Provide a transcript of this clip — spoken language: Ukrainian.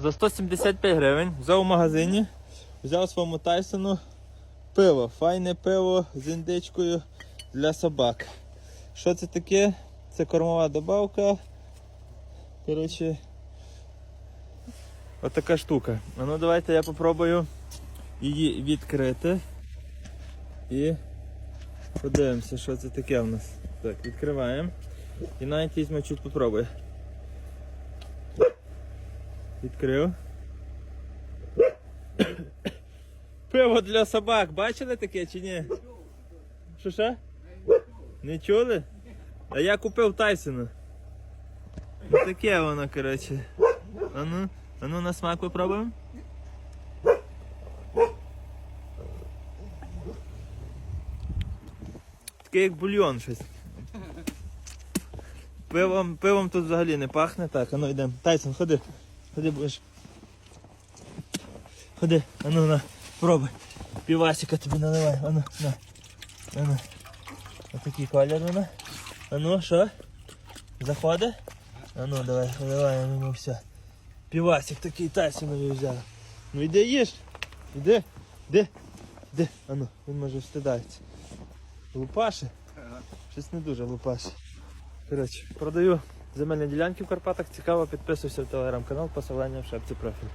За 175 гривень взяв у магазині, взяв своєму Тайсону пиво. Файне пиво з індичкою для собак. Що це таке? Це кормова добавка. Коротше, отака штука. Ну давайте я попробую її відкрити. І подивимося, що це таке в нас. Так, відкриваємо. І навіть візьму чуть попробую. Відкрив. Пиво для собак, бачили таке чи ні? Що що? Не чули? А я купив Тайсона. Ну таке воно, коротше. А ну, а ну на смак попробуємо. Таке як бульйон щось. Пивом, пивом тут взагалі не пахне. Так, а ну йдемо. Тайсон, ходи. Ходи будеш. Ходи, а ну на, пробуй. Півасика тобі наливай, а ну, на. А ну. Отакий колір вона. А ну, що? Заходи? А ну давай, давай, а ну, все. Півасик такий Тайсонові взяв. Ну йди їж. Іди, іди, іди. А ну, він може встидається. Лупаши? Щось не дуже лупаши. Коротше, продаю земельні ділянки в Карпатах. Цікаво, підписуйся в телеграм-канал, посилання в шапці профілю.